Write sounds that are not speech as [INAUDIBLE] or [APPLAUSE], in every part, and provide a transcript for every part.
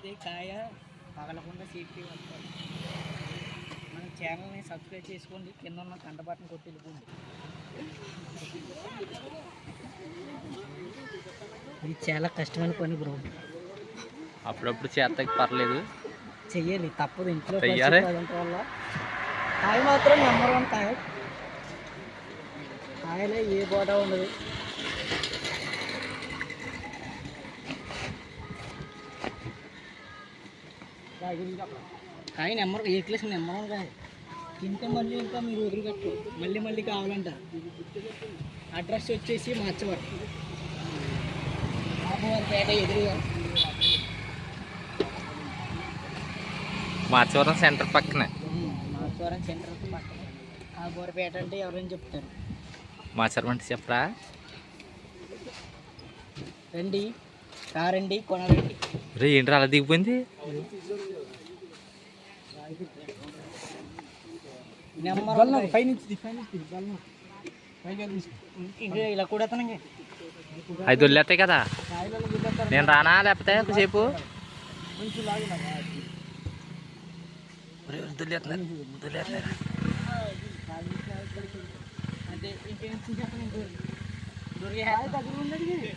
వస్తే కాయ పగలకుండా సీట్కి వస్తారు మన ఛానల్ని సబ్స్క్రైబ్ చేసుకోండి. కింద ఉన్న గంట బటన్ కొట్టి వెళ్ళిపోండి. ఇది చాలా కష్టమైన పని బ్రో. అప్పుడప్పుడు చేతకి పర్లేదు. చెయ్యాలి తప్పదు. ఇంట్లో చెయ్యాలి? వల్ల. కాయ మాత్రం నెంబర్ వన్ కాయ. కాయలో ఏ బోట ఉండదు. కాయ నెంబర్ ఏ క్లాస్ నెంబర్ కాయ తింటే మళ్ళీ ఇంకా మీరు వదిలిపెట్టు. మళ్ళీ మళ్ళీ కావాలంటారు అడ్రస్ వచ్చేసి మార్చవరం పేట ఎదురుగా. మాచవరం సెంటర్ పక్కనే. మార్చవరం సెంటర్ పక్కన. కాగూరపేట అంటే ఎవరైనా చెప్తారు? మాచవరం అంటే చెప్పరా? రండి కారండి కొనరండి రే ఏంటి అలా దిగిపోయింది? నెంబర్ పైనుంచి ఇలా కూడా అతనంగా ఐదు వదిలేస్తాయి కదా. నేను రానా లేకపోతే ఒకసేపు అంటే ఇంకేం దగ్గర ఉన్నది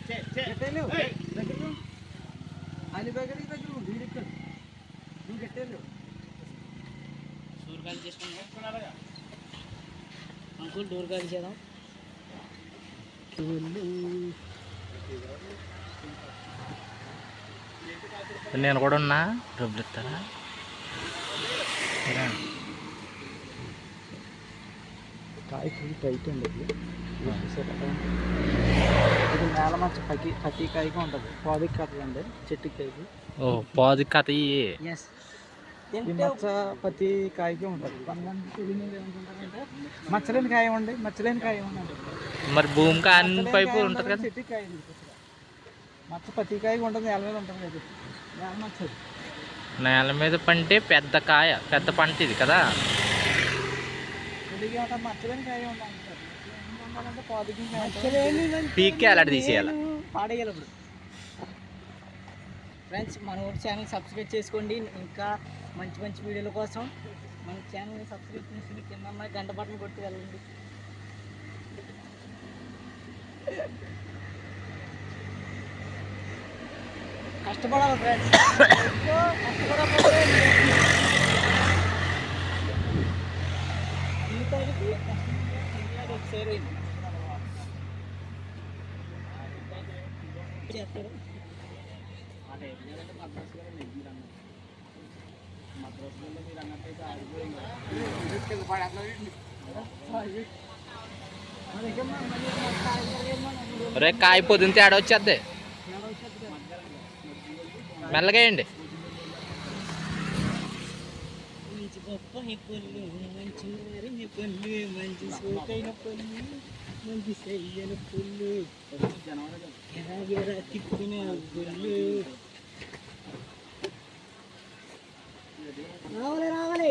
అంకుల్ డోర్ ఖాళీ చేద్దాం నేను కూడా ఉన్నా. డబ్బులు ఇస్తారా. కాయ ఫుల్ టైట్ అండి ఇది. ఇది నేల మచ్చ పకి పత్తి కాయగా ఉంటుంది. పాదికి కట్టలండి చెట్టు కాయకి ఓ పాది కథ. ఎస్ మచ్చ పత్తి కాయకి ఉంటుంది. మచ్చలేని కాయ ఉండి మచ్చలేని కాయ ఉండండి మరి అన్ని పైపు ఉంటుంది కదా. చెట్టు కాయ. మచ్చ పత్తి కాయగా ఉంటుంది నేల మీద ఉంటుంది కదా. నేల మచ్చ అది. నేల మీద పంటే పెద్ద కాయ పెద్ద పంట ఇది కదా. మచ్చలేని కాయ ఉండాలి కాయ పీక్కి అలాంటి తీసేయాలి. పాడేయాలి ఇప్పుడు. ఫ్రెండ్స్ మన ఊరి ఛానల్ సబ్స్క్రైబ్ చేసుకోండి. ఇంకా మంచి మంచి వీడియోల కోసం మన ఛానల్ని సబ్స్క్రైబ్ చేసుకుని కింద గంట బట్టలు కొట్టి వెళ్ళండి. కష్టపడాలి ఫ్రెండ్స్. కష్టపడకపోతే ఒకసారి చేస్తారు రే కాయ పొద్దున తేడా వచ్చేద్ది. మెల్లగా వేయండి. మంచి గొప్ప పళ్ళు మంచి నారిన పళ్ళు మంచి సోకైన పళ్ళు మంచి సయ్యన పుల్లు. ఎరా ఎరా తిప్పిన గుళ్ళు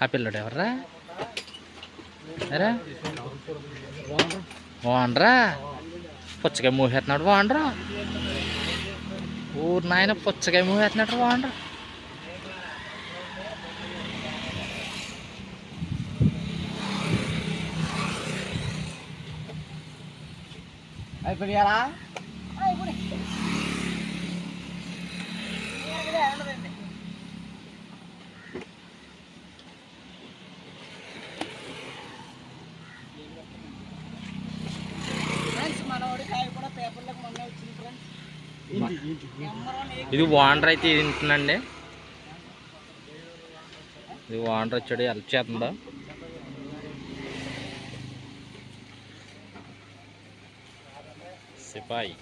ఆ పిల్లడు ఎవర్రా? ఎరా? వాండ్రా పుచ్చకాయ మూసేస్తున్నాడు వాండ్రా ఊరు నాయన పుచ్చకాయ మూసేస్తున్నాడు వాండ్రా అయిపోయారా అయిపోయి ఫ్రెండ్స్ మనోడి కాయ కూడా పేపర్లకు మొన్న వచ్చింది ఫ్రెండ్స్ నెంబర్ వన్ ఏ ఇది వాండర్ అయితే తింటుందండి. ఇది వాండర్ వచ్చాడు హెల్ప్ చేస్తుందా? సిపాయి.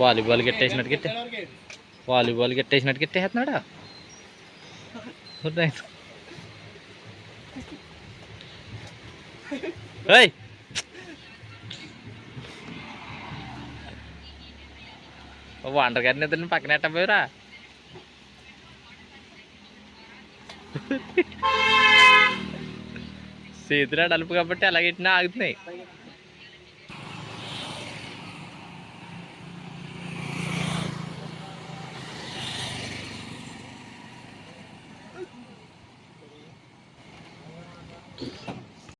Volleyball గిట్టేసినట్టు గిట్టే volleyball గిట్టేసినట్టు గిట్టేస్తున్నాడా? [LAUGHS] ఏయ్. వండర్ గారిని ఇద్దరిని పక్కన ఎట్టపోయారా [LAUGHS] చేతులు అలుపు కాబట్టి అలాగెట్టినా ఆగుతున్నాయి.